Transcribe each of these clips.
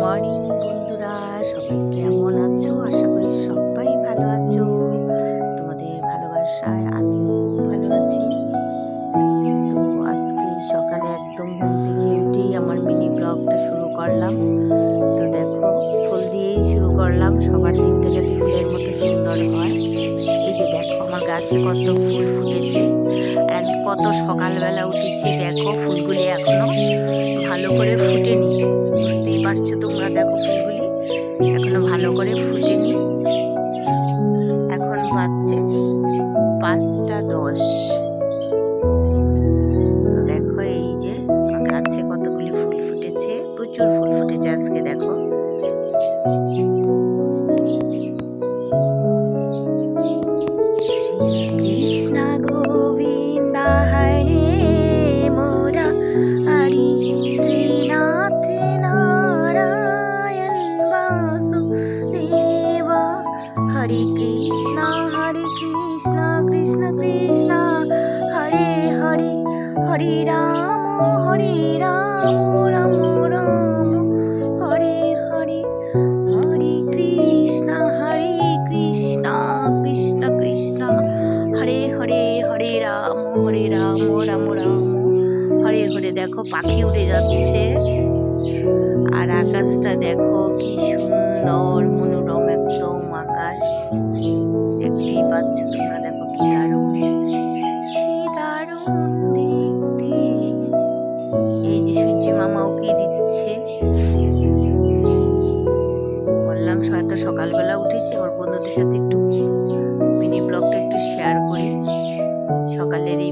Morning বন্ধুরা, সবাই কেমন আছো? আশা করি সবাই ভালো আছো। তোমাদের ভালোবাসায় আমিও ভালো আছি। তো আজকে সকালে একদম ঘুম থেকে উঠেই আমার মিনি ব্লগটা শুরু করলাম। তো দেখো, ফুল দিয়েই শুরু করলাম। সবার দিনটা যাতে ফুলের মতো সুন্দর হয়। এই যে দেখো, আমার গাছে কত ফুল ফুটেছে। আমি কত সকালবেলা উঠেছি, দেখো ফুলগুলি এখনও ভালো করে ফুটেনি। বুঝতেই পারছ তোমরা, দেখো ফুলগুলি এখনও ভালো করে ফুটেনি। এখন বাজছে পাঁচটা দশ। দেখো পাখি উড়ে যাচ্ছে। আর আকাশটা দেখো কি সুন্দর, মনোরম একদম আকাশ। দেখতেই পাচ্ছ তোমরা, দেখো কি দারুণ। কি দারুণ দেখতে। এই যে সূর্য মামা ওকে দিচ্ছে? বললাম, হয়তো সকালবেলা উঠেছে ওর বন্ধুদের সাথে একটু মিনি ব্লগটা একটু শেয়ার করি। সকালের এই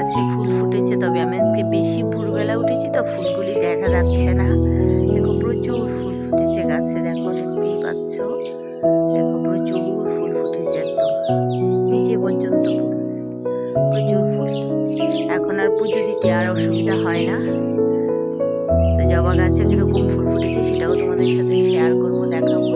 গাছে ফুল ফুটেছে, তবে আমি আজকে বেশি ভোরবেলা উঠেছি তো ফুলগুলি দেখা যাচ্ছে না। দেখো প্রচুর ফুল ফুটেছে গাছে, দেখো দেখতেই পাচ্ছ। দেখো প্রচুর ফুল ফুটেছে একদম, নিচে পর্যন্ত প্রচুর ফুল। এখন আর পুজো দিতে আর অসুবিধা হয় না। তো জবা গাছে কীরকম ফুল ফুটেছে সেটাও তোমাদের সাথে শেয়ার করব, দেখাবো।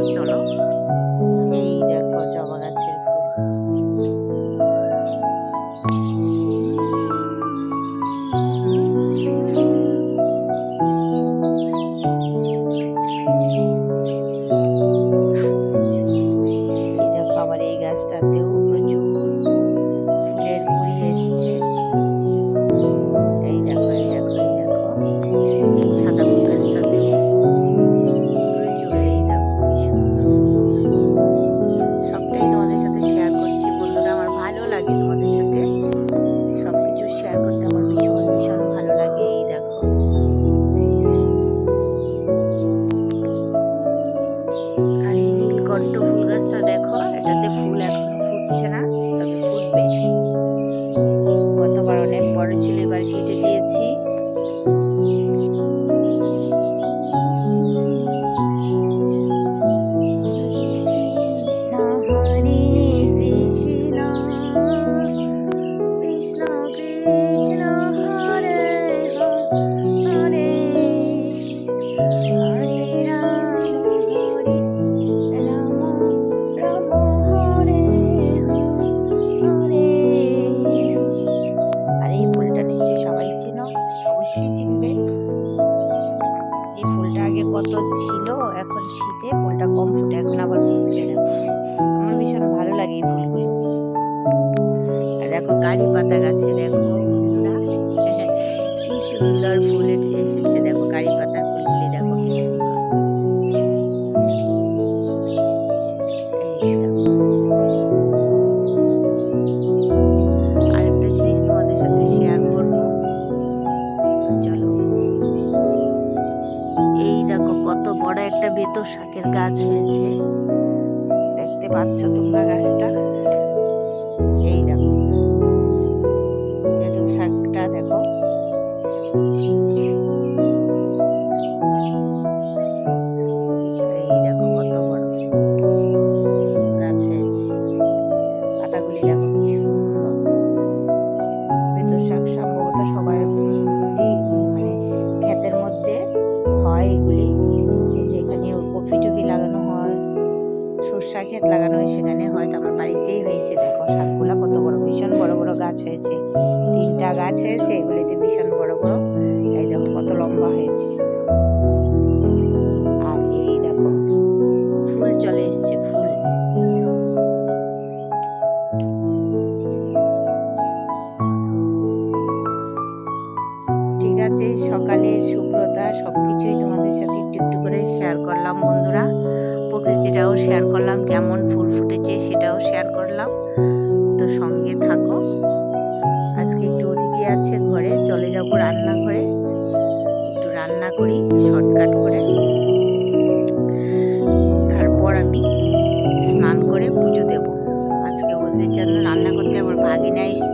কত বড় একটা ভেতর শাকের গাছ হয়েছে। দেখতে পাচ্ছ তোমরা গাছটা? গাছ হয়েছে এগুলিতে ভীষণ বড় বড়, এই দেখো কত লম্বা হয়েছে। আর এই দেখো, ফুল চলে এসছে, ফুল। ঠিক আছে, সকালের শুভ্রতা সব কিছুই তোমাদের সাথে একটু একটু করে শেয়ার করলাম, বন্ধুরা। প্রকৃতিটাও শেয়ার করলাম, কেমন ফুল ফুটেছে সেটাও শেয়ার করলাম। তো সঙ্গে আছে ঘরে চলে যাব রান্নাঘরে। একটু রান্না করি শর্টকাট করে তারপর আমি স্নান করে পুজো দেব। আজকে ওদের জন্য রান্না করতে আমার ভাগিনা এসছে।